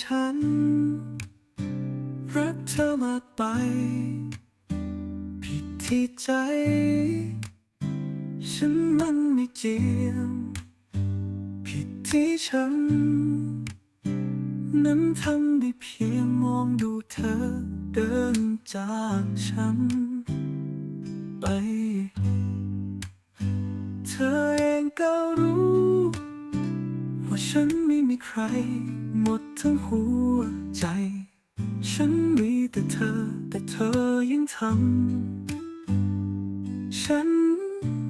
ฉัน รักเธอมากไป ผิดที่ใจ ฉันมันไม่เจียมผิดที่ฉัน นั้นทำได้เพียงมองดูเธอเดินจากฉัน ไป เธอเองก็รู้ ว่าฉัน ใคร หมดทั้งหัวใจ ฉันมีแต่เธอ แต่เธอยังทำ ฉัน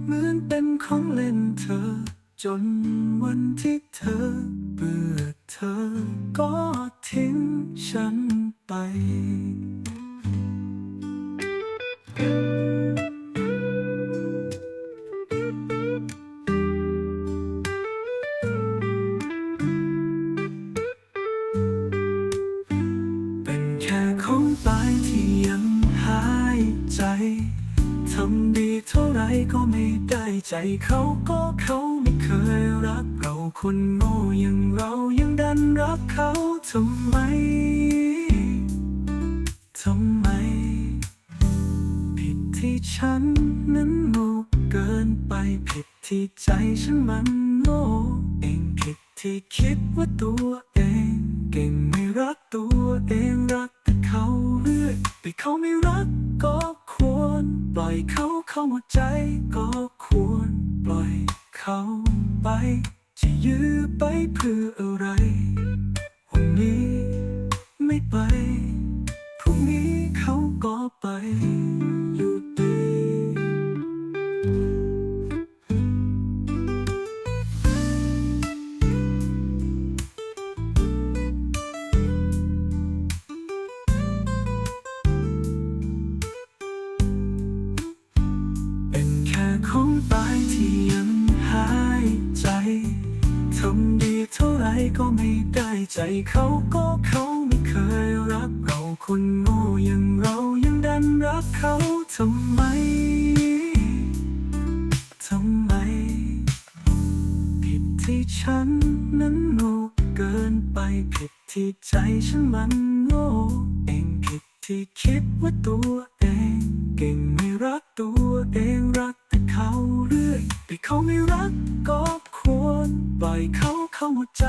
เหมือนเป็นของเล่นเธอ จนวันที่เธอเบื่อเธอ ก็ทิ้งฉันไป ทำดีเท่าไรก็ไม่ได้ใจเขาก็เขาไม่เคยรักเราคนโง่อย่างเรายังดันรักเขาทำไม ทำไม ผิดที่ฉันนั้นโง่เกินไปผิดที่ใจฉันมันโง่เองผิดที่คิดว่าตัวเองเก่งไม่รักตัวเองรักแต่เขาเรื่อยไปเขาไม่รักก็ ปล่อยเขาเข้ามาใจก็ควรปล่อยเขาไป จะยื้อไปเพื่ออะไร วันนี้ไม่ไป พรุ่งนี้เขาก็ไป ก็ไม่ได้ใจเขาก็เขาไม่เคยรักเราคนโง่อย่างเรายังดันรักเขาทำไมทำไม ผิดที่ฉันนั้นโง่เกินไปผิดที่ใจฉันมันโง่เองผิดที่คิดว่าตัวเอง เก่งไม่รักตัวเองรักแต่เขาเรื่อยแต่เขาไม่รักก็ควรปล่อยเขา เข้าหมดใจ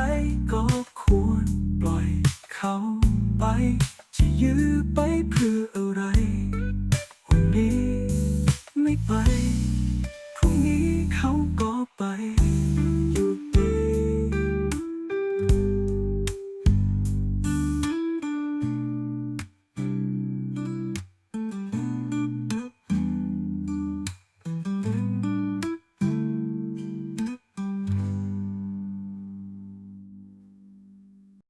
ก็ควรปล่อยเขาไป จะยื้อไปเพื่ออะไร